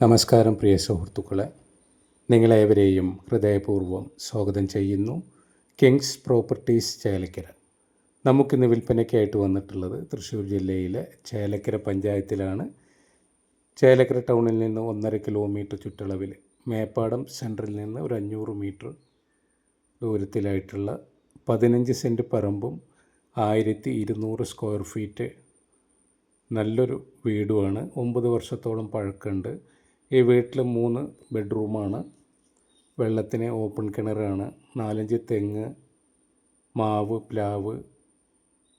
നമസ്കാരം പ്രിയ സുഹൃത്തുക്കളെ. നിങ്ങളേവരെയും ഹൃദയപൂർവം സ്വാഗതം ചെയ്യുന്നു. Kings properties Chelakkara. നമുക്കിന്ന് വിൽപ്പനയ്ക്കായിട്ട് വന്നിട്ടുള്ളത് തൃശ്ശൂർ ജില്ലയിലെ ചേലക്കര പഞ്ചായത്തിലാണ്. ചേലക്കര ടൗണിൽ നിന്ന് ഒന്നര കിലോമീറ്റർ ചുറ്റളവിൽ മേപ്പാടം സെന്ററിൽ നിന്ന് ഒരു അഞ്ഞൂറ് മീറ്റർ ദൂരത്തിലായിട്ടുള്ള പതിനഞ്ച് സെന്റ് പറമ്പും ആയിരത്തി ഇരുന്നൂറ് സ്ക്വയർ ഫീറ്റ് നല്ലൊരു വീടുമാണ്. ഒമ്പത് വർഷത്തോളം പഴക്കമുണ്ട്. ഈ വീട്ടിൽ മൂന്ന് ബെഡ്റൂമാണ്. വെള്ളത്തിന് ഓപ്പൺ കിണറാണ്. നാലഞ്ച് തെങ്ങ് മാവ് പ്ലാവ്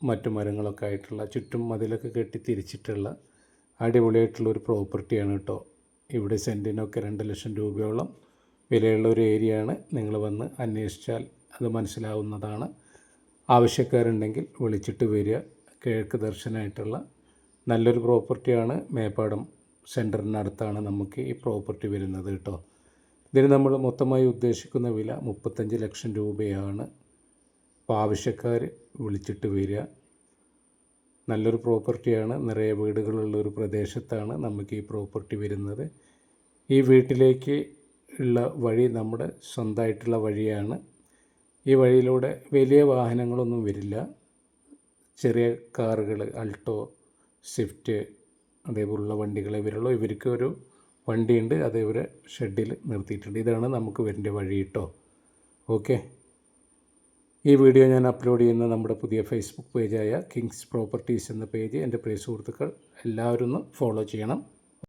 മറ്റു മരങ്ങളൊക്കെ ആയിട്ടുള്ള ചുറ്റും മതിലൊക്കെ കെട്ടി തിരിച്ചിട്ടുള്ള അടിപൊളിയായിട്ടുള്ള ഒരു പ്രോപ്പർട്ടിയാണ് കേട്ടോ. ഇവിടെ സെന്റിനൊക്കെ രണ്ട് ലക്ഷം രൂപയോളം വിലയുള്ള ഒരു ഏരിയയാണ്. നിങ്ങൾ വന്ന് അന്വേഷിച്ചാൽ അത് മനസ്സിലാവുന്നതാണ്. ആവശ്യക്കാരുണ്ടെങ്കിൽ വിളിച്ചിട്ട് വരിക. കിഴക്ക് ദർശനമായിട്ടുള്ള നല്ലൊരു പ്രോപ്പർട്ടിയാണ് മേപ്പാടം. സെന്ററിനടുത്താണ് നമുക്ക് ഈ പ്രോപ്പർട്ടി വരുന്നത് കേട്ടോ. ഇതിന് നമ്മൾ മൊത്തമായി ഉദ്ദേശിക്കുന്ന വില മുപ്പത്തഞ്ച് ലക്ഷം രൂപയാണ്. അപ്പോൾ ആവശ്യക്കാർ വിളിച്ചിട്ട് വരിക. നല്ലൊരു പ്രോപ്പർട്ടിയാണ്. നിറയെ വീടുകളുള്ള ഒരു പ്രദേശത്താണ് നമുക്ക് ഈ പ്രോപ്പർട്ടി വരുന്നത്. ഈ വീട്ടിലേക്ക് ഉള്ള വഴി നമ്മുടെ സ്വന്തമായിട്ടുള്ള വഴിയാണ്. ഈ വഴിയിലൂടെ വലിയ വാഹനങ്ങളൊന്നും വരില്ല. ചെറിയ കാറുകൾ അൾട്ടോ സ്വിഫ്റ്റ് അതേപോലുള്ള വണ്ടികളെ വരുള്ളൂ ഇവർക്ക് ഒരു വണ്ടിയുണ്ട് അത് ഇവരെ ഷെഡിൽ നിർത്തിയിട്ടുണ്ട്. ഇതാണ് നമുക്ക് വരേണ്ട വഴി കേട്ടോ. ഓക്കെ. ഈ വീഡിയോ ഞാൻ അപ്ലോഡ് ചെയ്യുന്ന നമ്മുടെ പുതിയ ഫേസ്ബുക്ക് പേജായ കിങ്സ് പ്രോപ്പർട്ടീസ് എന്ന പേജ് എന്റെ പ്രിയ സുഹൃത്തുക്കൾ എല്ലാവരും ഒന്ന് ഫോളോ ചെയ്യണം.